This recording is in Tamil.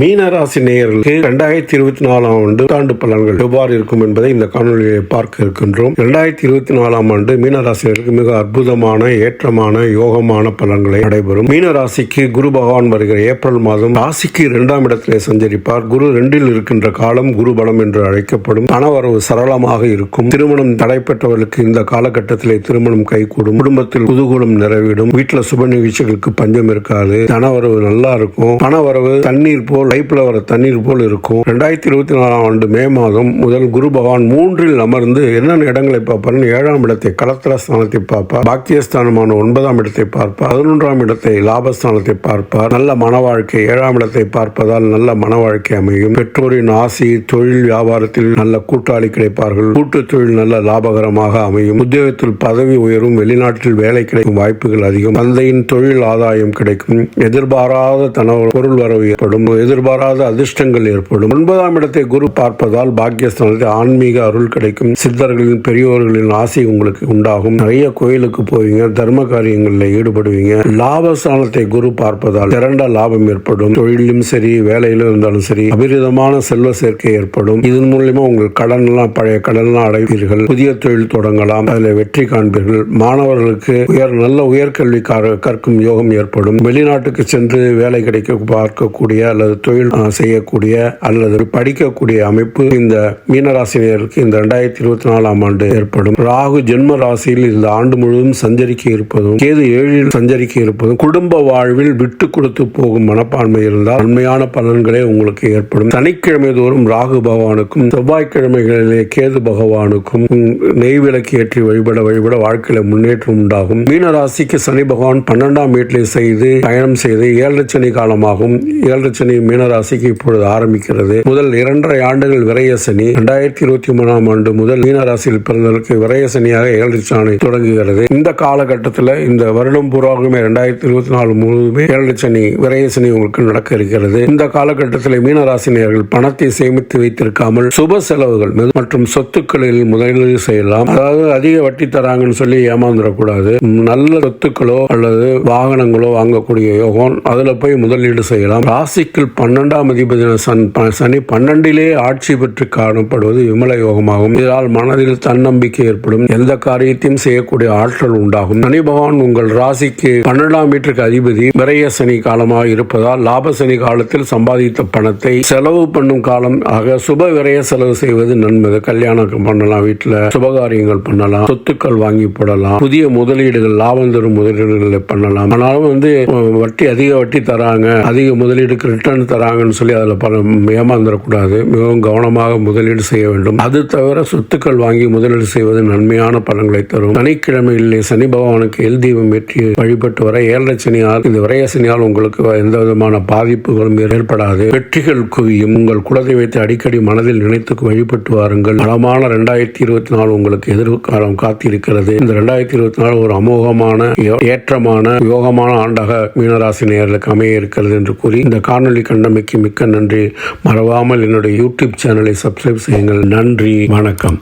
மீனராசி நேயர்களுக்கு இரண்டாயிரத்தி இருபத்தி நாலாம் ஆண்டு ஆண்டு பலன்கள் எவ்வாறு இருக்கும் என்பதை இந்த காணொலியை பார்க்க இருக்கின்றோம். இரண்டாயிரத்தி இருபத்தி நாலாம் ஆண்டு மீனராசினருக்கு மிக அற்புதமான ஏற்றமான யோகமான பலன்களை நடைபெறும். மீனராசிக்கு குரு பகவான் வருகிற ஏப்ரல் மாதம் ராசிக்கு இரண்டாம் இடத்திலே சஞ்சரிப்பார். குரு ரெண்டில் இருக்கின்ற காலம் குரு பலம் என்று அழைக்கப்படும். பணவரவு சரளமாக இருக்கும். திருமணம் தடைப்பட்டவர்களுக்கு இந்த காலகட்டத்திலே திருமணம் கைகூடும். குடும்பத்தில் புதுகுலம் நிறைவிடும். வீட்டில் சுப நிகழ்ச்சிகளுக்கு பஞ்சம் இருக்காது. தனவரவு நல்லா இருக்கும். பணவரவு தண்ணீர் போல் பைப்ல வர தண்ணீர் போல் இருக்கும். ரெண்டாயிரத்தி இருபத்தி நாலாம் ஆண்டு மே மாதம் முதல் குரு பகவான் மூன்றில் அமர்ந்து என்னென்ன இடங்களை பார்ப்பார் ஏழாம் இடத்தை கலத்திர ஸ்தானத்தை பார்ப்பார். பாக்கியஸ்தானமான ஒன்பதாம் இடத்தை பார்ப்பார். பதினொன்றாம் இடத்தை லாபஸ்தானத்தை பார்ப்பார். நல்ல மன வாழ்க்கை ஏழாம் இடத்தை பார்ப்பதால் நல்ல மன வாழ்க்கை அமையும். பெற்றோரின் ஆசி தொழில் வியாபாரத்தில் நல்ல கூட்டாளி கிடைப்பார்கள். கூட்டு தொழில் நல்ல லாபகரமாக அமையும். உத்தியோகத்தில் பதவி உயரும். வெளிநாட்டில் வேலை கிடைக்கும் வாய்ப்புகள் அதிகம். தந்தையின் தொழில் ஆதாயம் கிடைக்கும். எதிர்பாராத தன பொருள் வரவு ஏற்படும். எதிர்பாராத அதிர்ஷ்டங்கள் ஏற்படும். ஒன்பதாம் இடத்தை குரு பார்ப்பதால் பாக்கியஸ்தானத்தில் ஆன்மீக அருள் கிடைக்கும். சித்தர்களின் பெரியோர்களின் ஆசை உங்களுக்கு உண்டாகும். நிறைய கோயிலுக்கு போவீங்க தர்ம காரியங்களில் ஈடுபடுவீங்க. லாபஸ்தானத்தை குரு பார்ப்பதால் திரண்ட லாபம் ஏற்படும். தொழிலும் சரி வேலையிலும் இருந்தாலும் சரி அபிரிதமான செல்வ சேர்க்கை ஏற்படும். இதன் மூலியமா உங்கள் கடன் எல்லாம் பழைய கடன் எல்லாம் அடைவீர்கள். புதிய தொழில் தொடங்கலாம். அதில் வெற்றி காண்பீர்கள். மாணவர்களுக்கு உயர் நல்ல உயர்கல்வி கற்கும் யோகம் ஏற்படும். வெளிநாட்டுக்கு சென்று வேலை கிடைக்க பார்க்கக்கூடிய அல்லது தொழில் செய்யக்கூடிய அல்லது படிக்கக்கூடிய அமைப்பு இந்த மீனராசினியருக்கு இந்த ரெண்டாயிரத்தி இருபத்தி நாலாம் ஆண்டு ஏற்படும். ராகு ஜென்ம ராசியில் இந்த ஆண்டு முழுவதும் சஞ்சரிக்க இருப்பதும் கேது ஏழில் சஞ்சரிக்க இருப்பதும் குடும்ப வாழ்வில் விட்டு கொடுத்து போகும் மனப்பான்மை இருந்தால் உண்மையான பலன்களே உங்களுக்கு ஏற்படும். சனிக்கிழமை தோறும் ராகு பகவானுக்கும் செவ்வாய்க்கிழமைகளிலே கேது பகவானுக்கும் நெய்விளக்கு ஏற்றி வழிபட வழிபட வாழ்க்கையில முன்னேற்றம் உண்டாகும். மீனராசிக்கு சனி பகவான் பன்னெண்டாம் வீட்டிலே செய்து பயணம் செய்து ஏழரை சனி காலமாகும். ஏழரை சனி மீனராசிக்கு இப்பொழுது ஆரம்பிக்கிறது. முதல் இரண்டரை ஆண்டுகள் விரய சனி இரண்டாயிரத்தி இருபத்தி மூணாம் ஆண்டு முதல் மீனராசியில் பிறந்தவர்களுக்கு விரய சனியாக ஏழரை தொடங்குகிறது. இந்த காலகட்டத்தில் இந்த வருடம் பூராகவே இரண்டாயிரத்தி இருபத்தி நாலு முழுவதுமே ஏழரை சனி சனி உங்களுக்கு நடக்க இருக்கிறது. இந்த காலகட்டத்தில் மீனராசினியர்கள் பணத்தை சேமித்து வைத்திருக்காமல் சுப செலவுகள் மற்றும் சொத்துக்களில் முதலீடு செய்யலாம். அதாவது அதிக வட்டி தராங்கன்னு சொல்லி ஏமாந்துடக்கூடாது நல்ல சொத்துக்களோ அல்லது வாகனங்களோ வாங்கக்கூடிய யோகம் அதுல போய் முதலீடு செய்யலாம். ராசிக்கள் பன்னெண்டாம் அதிபதியான சன் ப- சனி பன்னெண்டிலே ஆட்சி பெற்று காணப்படுவது விமல யோகமாகும். இதனால் மனதில் தன்னம்பிக்கை ஏற்படும். எந்த காரியத்தையும் செய்யக்கூடிய ஆற்றல் உண்டாகும். சனி பகவான் உங்கள் ராசிக்கு பன்னெண்டாம் வீட்டிற்கு அதிபதி. விரய சனி காலமாக இருப்பதால் லாப சனி காலத்தில் சம்பாதித்த பணத்தை செலவு பண்ணும் காலம் ஆக சுப விரைய செலவு செய்வது நன்மை கல்யாணம் பண்ணலாம் வீட்டில் சுபகாரியங்கள் பண்ணலாம் சொத்துக்கள் வாங்கி போடலாம் புதிய முதலீடுகள் லாபம் தரும் முதலீடுகளை பண்ணலாம். ஆனாலும் வந்து வட்டி அதிக வட்டி தராங்க. அதிக முதலீடுக்கு ரிட்டர்ன் தராங்கன்னு சொல்லி அதில் பணம் ஏமாந்துடக்கூடாது மிகவும் கவனமாக முதலீடு செய்ய வேண்டும். அது தவிர சொத்துக்கள் வாங்கி முதலீடு செய்வது நன்மையான பலன்களை தரும். சனிக்கிழமையிலே சனி பகவானுக்கு எல் தீபம் ஏற்றி வழிபட்டு வர ஏழரை சனியால் இந்த விரைய சனியால் உங்களுக்கு எந்த விதமான பாதிப்புகளும் ஏற்படாது. வெற்றிகள் குவியும். உங்கள் குலதெய்வத்தை அடிக்கடி மனதில் நினைத்து வழிபட்டு வாருங்கள். நலமான ரெண்டாயிரத்தி இருபத்தி நாலு உங்களுக்கு எதிர்காலம் காத்திருக்கிறது. இந்த ரெண்டாயிரத்தி இருபத்தி நாலு ஒரு அமோகமான ஏற்றமான யோகமான ஆண்டாக மீனராசி நேர்களுக்கு அமைய இருக்கிறது என்று கூறி இந்த காணொளி கண்டமைக்கு மிக்க நன்றி. மறவாமல் என்னுடைய யூடியூப் சேனலை சப்ஸ்கிரைப் செய்யுங்கள். நன்றி. வணக்கம்.